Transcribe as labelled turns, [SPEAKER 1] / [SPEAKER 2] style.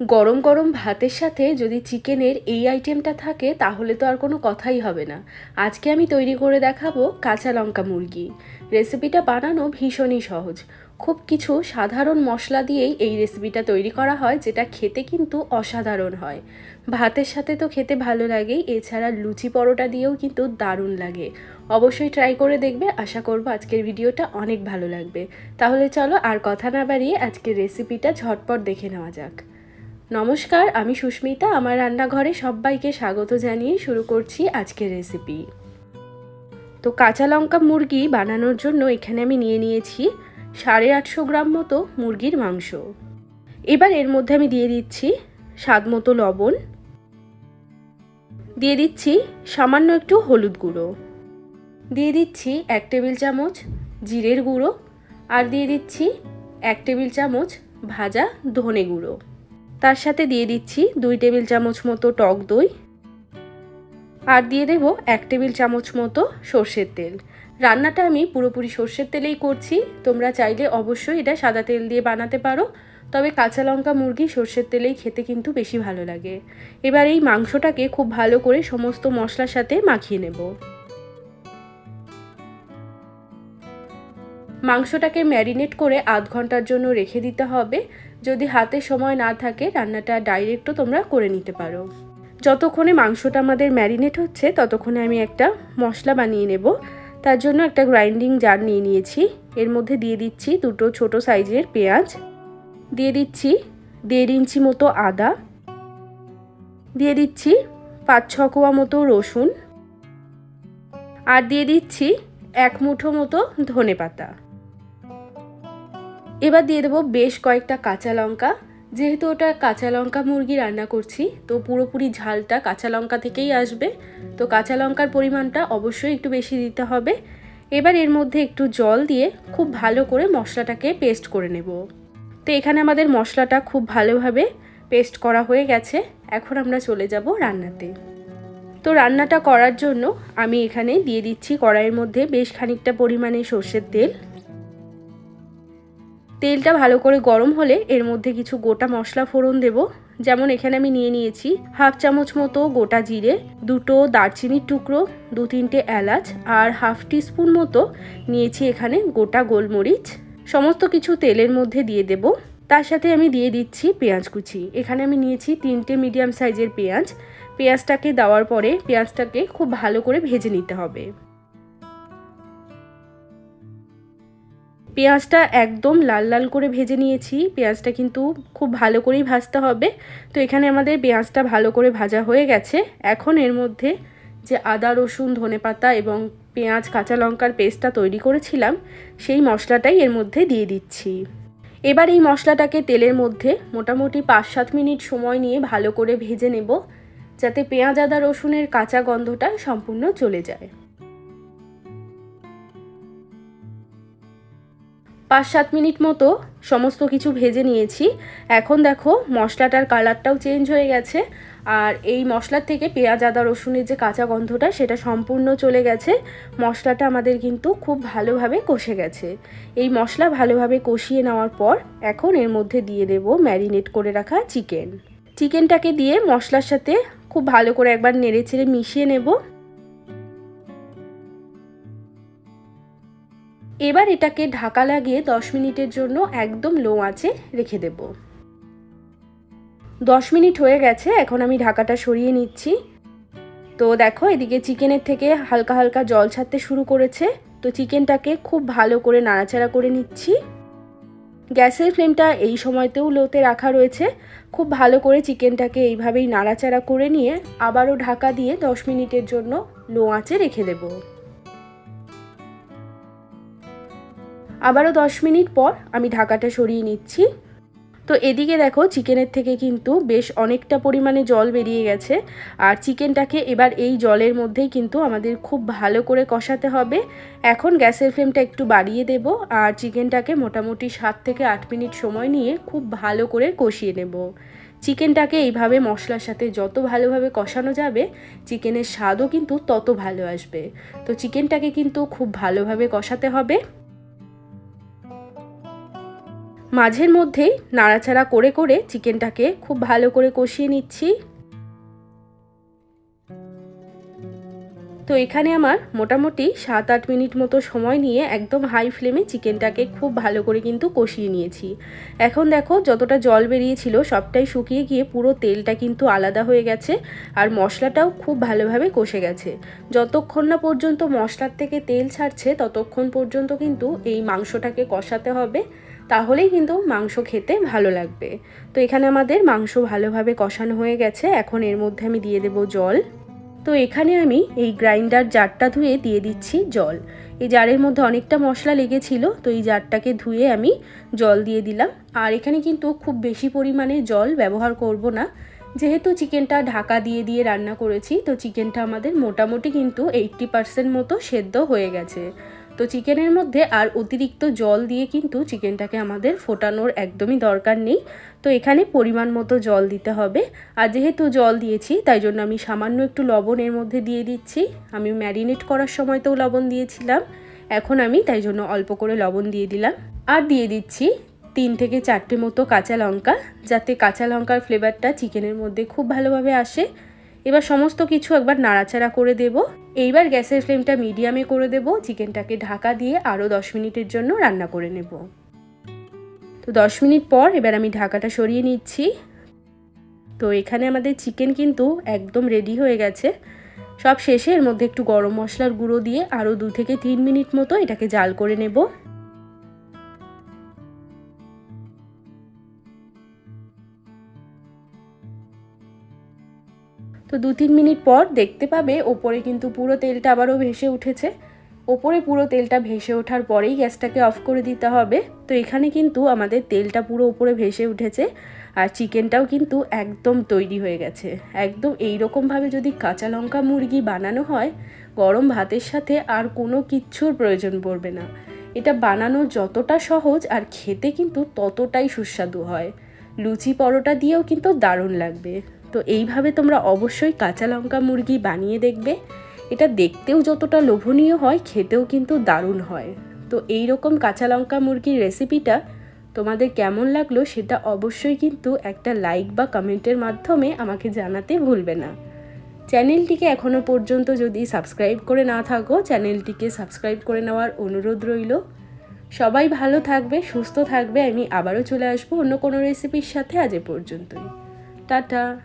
[SPEAKER 1] গরম গরম ভাতের সাথে যদি চিকেনের এই আইটেমটা থাকে, তাহলে তো আর কোনো কথাই হবে না। আজকে আমি তৈরি করে দেখাবো কাঁচা লঙ্কা মুরগি। রেসিপিটা বানানো ভীষণই সহজ। খুব কিছু সাধারণ মশলা দিয়েই এই রেসিপিটা তৈরি করা হয়, যেটা খেতে কিন্তু অসাধারণ হয়। ভাতের সাথে তো খেতে ভালো লাগেই এছাড়া লুচি পরোটা দিয়েও কিন্তু দারুণ লাগে। অবশ্যই ট্রাই করে দেখবে, আশা করব আজকের ভিডিওটা অনেক ভালো লাগবে। তাহলে চলো আর কথা না বাড়িয়ে আজকের রেসিপিটা ঝটপট দেখে নেওয়া যাক। নমস্কার, আমি সুস্মিতা। আমার রান্নাঘরে সবাইকে স্বাগত জানিয়ে শুরু করছি আজকের রেসিপি তো কাঁচা লঙ্কা মুরগি বানানোর জন্য এখানে আমি নিয়ে নিয়েছি সাড়ে আটশো গ্রাম মতো মুরগির মাংস। এবার এর মধ্যে আমি দিয়ে দিচ্ছি স্বাদ মতো লবণ। দিয়ে দিচ্ছি সামান্য একটু হলুদ গুঁড়ো। দিয়ে দিচ্ছি এক টেবিল চামচ জিরের গুঁড়ো। আর দিয়ে দিচ্ছি এক টেবিল চামচ ভাজা ধনে গুঁড়ো। তার সাথে দিয়ে দিচ্ছি দুই টেবিল চামচ মতো টক দই। আর দিয়ে দেব এক টেবিল চামচ মতো সর্ষের তেল। রান্নাটা আমি পুরোপুরি সর্ষের তেলেই করছি। তোমরা চাইলে অবশ্যই এটা সাদা তেল দিয়ে বানাতে পারো। তবে কাঁচা লঙ্কা মুরগি সর্ষের তেলেই খেতে কিন্তু বেশি ভালো লাগে। এবার এই মাংসটাকে খুব ভালো করে সমস্ত মশলার সাথে মাখিয়ে নেব। মাংসটাকে ম্যারিনেট করে আধ ঘণ্টার জন্য রেখে দিতে হবে। যদি হাতে সময় না থাকে, রান্নাটা ডাইরেক্টও তোমরা করে নিতে পারো। যতক্ষণে মাংসটা আমাদের ম্যারিনেট হচ্ছে, ততক্ষণে আমি একটা মশলা বানিয়ে নেব। তার জন্য একটা গ্রাইন্ডিং জার নিয়ে নিয়েছি। এর মধ্যে দিয়ে দিচ্ছি দুটো ছোট সাইজের পেঁয়াজ। দিয়ে দিচ্ছি দেড় ইঞ্চি মতো আদা। দিয়ে দিচ্ছি পাঁচ ছ কোয়া মতো রসুন। আর দিয়ে দিচ্ছি এক মুঠো মতো ধনে পাতা এবার দিয়ে দেবো বেশ কয়েকটা কাঁচা লঙ্কা। যেহেতু ওটা কাঁচা লঙ্কা মুরগি রান্না করছি, তো পুরোপুরি ঝালটা কাঁচা লঙ্কা থেকেই আসবে। তো কাঁচা লঙ্কার পরিমাণটা অবশ্যই একটু বেশি দিতে হবে। এবার এর মধ্যে একটু জল দিয়ে খুব ভালো করে মশলাটাকে পেস্ট করে নেব। তো এখানে আমাদের মশলাটা খুব ভালোভাবে পেস্ট করা হয়ে গেছে। এখন আমরা চলে যাব রান্নাতে। তো রান্নাটা করার জন্য আমি এখানে দিয়ে দিচ্ছি কড়াইয়ের মধ্যে বেশ খানিকটা পরিমাণে সর্ষের তেল। তেলটা ভালো করে গরম হলে এর মধ্যে কিছু গোটা মশলা ফোড়ন দেব। যেমন এখানে আমি নিয়ে নিয়েছি হাফ চামচ মতো গোটা জিরে, দুটো দারচিনির টুকরো, দু তিনটে এলাচ আর হাফ টিস্পুন মতো নিয়েছি এখানে গোটা গোলমরিচ। সমস্ত কিছু তেলের মধ্যে দিয়ে দেব। তার সাথে আমি দিয়ে দিচ্ছি পেঁয়াজ কুচি। এখানে আমি নিয়েছি তিনটে মিডিয়াম সাইজের পেঁয়াজ। পেঁয়াজটাকে দেওয়ার পরে পেঁয়াজটাকে খুব ভালো করে ভেজে নিতে হবে। পেঁয়াজটা একদম লাল লাল করে ভেজে নিয়েছি। পেঁয়াজটা কিন্তু খুব ভালো করেই ভাজতে হবে। তো এখানে আমাদের পেঁয়াজটা ভালো করে ভাজা হয়ে গেছে। এখন এর মধ্যে যে আদা, রসুন ধনে পাতা এবং পেঁয়াজ, কাঁচা লঙ্কার পেস্টটা তৈরি করেছিলাম, সেই মশলাটাই এর মধ্যে দিয়ে দিচ্ছি। এবার এই মশলাটাকে তেলের মধ্যে মোটামুটি পাঁচ সাত মিনিট সময় নিয়ে ভালো করে ভেজে নেব, যাতে পেঁয়াজ, আদা, রসুনের কাঁচা গন্ধটা সম্পূর্ণ চলে যায়। পাঁচ সাত মিনিট মতো সমস্ত কিছু ভেজে নিয়েছি। এখন দেখো, মশলাটার কালারটাও চেঞ্জ হয়ে গেছে। আর এই মশলার থেকে পেঁয়াজ, আদা, রসুনের যে কাঁচা গন্ধটা, সেটা সম্পূর্ণ চলে গেছে। মশলাটা আমাদের কিন্তু খুব ভালোভাবে কষে গেছে। এই মশলা ভালোভাবে কষিয়ে নেওয়ার পর এখন এর মধ্যে দিয়ে দেব ম্যারিনেট করে রাখা চিকেন। চিকেনটাকে দিয়ে মশলার সাথে খুব ভালো করে একবার নেড়ে চেড়ে মিশিয়ে নেব। এবার এটাকে ঢাকা লাগিয়ে দশ মিনিটের জন্য একদম লো আঁচে রেখে দেব। দশ মিনিট হয়ে গেছে, এখন আমি ঢাকাটা সরিয়ে নিচ্ছি। তো দেখো, এদিকে চিকেনের থেকে হালকা হালকা জল ছাড়তে শুরু করেছে। তো চিকেনটাকে খুব ভালো করে নাড়াচাড়া করে নিচ্ছি। গ্যাসের ফ্লেমটা এই সময়তেও লোতে রাখা রয়েছে। খুব ভালো করে চিকেনটাকে এইভাবেই নাড়াচাড়া করে নিয়ে আবারও ঢাকা দিয়ে দশ মিনিটের জন্য লো আঁচে রেখে দেবো। আবারও দশ মিনিট পর আমি ঢাকাটা সরিয়ে নিচ্ছি। তো এদিকে দেখো চিকেনের থেকে কিন্তু বেশ অনেকটা পরিমাণে জল বেরিয়ে গেছে। আর চিকেনটাকে এবার এই জলের মধ্যেই কিন্তু আমাদের খুব ভালো করে কষাতে হবে। এখন গ্যাসের ফ্লেমটা একটু বাড়িয়ে দেব আর চিকেনটাকে মোটামুটি সাত থেকে আট মিনিট সময় নিয়ে খুব ভালো করে কষিয়ে নেব। চিকেনটাকে এইভাবে মশলার সাথে যত ভালোভাবে কষানো যাবে, চিকেনের স্বাদও কিন্তু তত ভালো আসবে। তো চিকেনটাকে কিন্তু খুব ভালোভাবে কষাতে হবে। মাঝের মধ্যেই নাড়াচাড়া করে করে চিকেনটাকে খুব ভালো করে কষিয়ে নিচ্ছি। তো এখানে আমার মোটামুটি সাত আট মিনিট মতো সময় নিয়ে একদম হাই ফ্লেমে চিকেনটাকে খুব ভালো করে কিন্তু কষিয়ে নিয়েছি। এখন দেখো যতটা জল বেরিয়েছিল সবটাই শুকিয়ে গিয়ে পুরো তেলটা কিন্তু আলাদা হয়ে গেছে আর মশলাটাও খুব ভালোভাবে কষে গেছে। যতক্ষণ না পর্যন্ত মশলার থেকে তেল ছাড়ছে ততক্ষণ পর্যন্ত কিন্তু এই মাংসটাকে কষাতে হবে। তাহলেই কিন্তু মাংস খেতে ভালো লাগবে। তো এখানে আমাদের মাংস ভালোভাবে কষানো হয়ে গেছে। এখন এর মধ্যে আমি দিয়ে দেবো জল। তো এখানে আমি এই গ্রাইন্ডার জারটা ধুয়ে দিয়ে দিচ্ছি জল। এই জারের মধ্যে অনেকটা মশলা লেগেছিল, তো এই জারটাকে ধুয়ে আমি জল দিয়ে দিলাম। আর এখানে কিন্তু খুব বেশি পরিমাণে জল ব্যবহার করব না। যেহেতু চিকেনটা ঢাকা দিয়ে দিয়ে রান্না করেছি, তো চিকেনটা আমাদের মোটামুটি কিন্তু এইট্টি পার্সেন্ট মতো সেদ্ধ হয়ে গেছে। তো চিকেনের মধ্যে আর অতিরিক্ত জল দিয়ে কিন্তু চিকেনটাকে আমাদের ফোটানোর একদমই দরকার নেই। তো এখানে পরিমাণ মতো জল দিতে হবে। আর যেহেতু জল দিয়েছি, তাই জন্য আমি সামান্য একটু লবণ এর মধ্যে দিয়ে দিচ্ছি। আমি ম্যারিনেট করার সময়তেও লবণ দিয়েছিলাম। এখন আমি তাই জন্য অল্প করে লবণ দিয়ে দিলাম। আর দিয়ে দিচ্ছি তিন থেকে চারটে মতো কাঁচা লঙ্কা, যাতে কাঁচা লঙ্কার ফ্লেভারটা চিকেনের মধ্যে খুব ভালোভাবে আসে। এবার সমস্ত কিছু একবার নাড়াচাড়া করে দেব। এইবার গ্যাসের ফ্লেমটা মিডিয়ামে করে দেব, চিকেনটাকে ঢাকা দিয়ে আরও দশ মিনিটের জন্য রান্না করে নেব। তো দশ মিনিট পর এবার আমি ঢাকাটা সরিয়ে নিচ্ছি। তো এখানে আমাদের চিকেন কিন্তু একদম রেডি হয়ে গেছে। সব শেষে এর মধ্যে একটু গরম মশলার গুঁড়ো দিয়ে আরও দু থেকে তিন মিনিট মতো এটাকে জাল করে নেব। দু তিন মিনিট পর দেখতে পাবে ওপরে কিন্তু পুরো তেলটা আবারও ভেসে উঠেছে। ওপরে পুরো তেলটা ভেসে ওঠার পরেই গ্যাসটাকে অফ করে দিতে হবে। তো এখানে কিন্তু আমাদের তেলটা পুরো উপরে ভেসে উঠেছে আর চিকেনটাও কিন্তু একদম তৈরি হয়ে গেছে। একদম এই রকমভাবে যদি কাঁচা লঙ্কা মুরগি বানানো হয়, গরম ভাতের সাথে আর কোনো কিচ্ছুর প্রয়োজন পড়বে না। এটা বানানো যতটা সহজ আর খেতে কিন্তু ততটাই সুস্বাদু হয়। লুচি পরোটা দিয়েও কিন্তু দারুণ লাগবে। তো এইভাবে তোমরা অবশ্যই কাঁচা লঙ্কা মুরগি বানিয়ে দেখবে। এটা দেখতেও যতটা লোভনীয় হয়, খেতেও কিন্তু দারুণ হয়। তো এই রকম কাঁচা লঙ্কা মুরগির রেসিপিটা তোমাদের কেমন লাগল সেটা অবশ্যই কিন্তু একটা লাইক বা কমেন্টের মাধ্যমে আমাকে জানাতে ভুলবে না। চ্যানেলটিকে এখনও পর্যন্ত যদি সাবস্ক্রাইব করে না থাকো, চ্যানেলটিকে সাবস্ক্রাইব করে নেওয়ার অনুরোধ রইল। সবাই ভালো থাকবে, সুস্থ থাকবে। আমি আবারও চলে আসব অন্য কোনো রেসিপির সাথে আজ পর্যন্তই। টাটা!